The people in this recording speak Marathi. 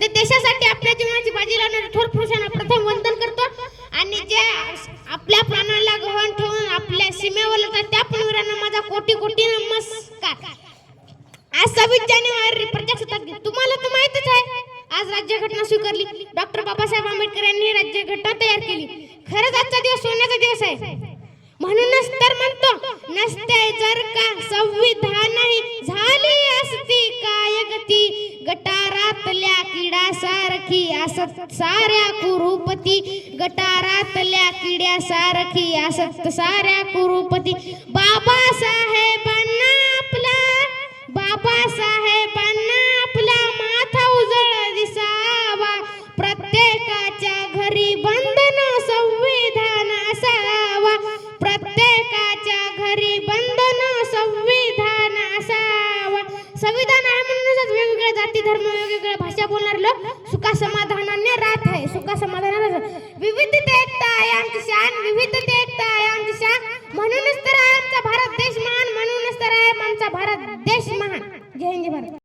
ते देशासाठी आपल्या जीवनाची बाजी लावणाऱ्या थोर पुरुषांना प्रथम वंदन करतो. आणि जे आपल्या प्राणाला गव्हाण ठेवून आपल्या सीमेवर लढतात त्या पुणवीरांना माझा कोटी कोटी नमस्कार. आज सव्वीस जानेवारी प्रजासत्ताक दिन तुम्हाला तर माहितच आहे आज राज्यघटना स्वीकारली. डॉक्टर बाबासाहेब आंबेडकर यांनी राज्यघटना तयार केली. खरंच आजचा दिवस सोन्याचा दिवस आहे. म्हणूनच तर म्हणतो नसते जर का संविधान गटारातल्या किडासारखी असत साऱ्या कुरुपती. गटारातल्या किड्यासारखी असत साऱ्या कुरुपती. बाबासाहेबांना आपला बाबासाहेबांना आपला माथा उजळ दिसावा. प्रत्येकाच्या घरी बंधन संविधान असावा. प्रत्येकाच्या घरी बंधन संविधान असावा. संविधान आहे म्हणूनच धर्म वेगवेगळ्या भाषा बोलणारे लोक सुखा समाधानाने राहत आहे. सुखा समाधानाने राहत विविधतेत एकता आहे आमची शान. विविधतेत एकता आहे आमची शान. म्हणूनच तर आहे आमचा भारत देश महान. म्हणूनच तर आहे आमचा भारत देश महान. जय हिंद भारत.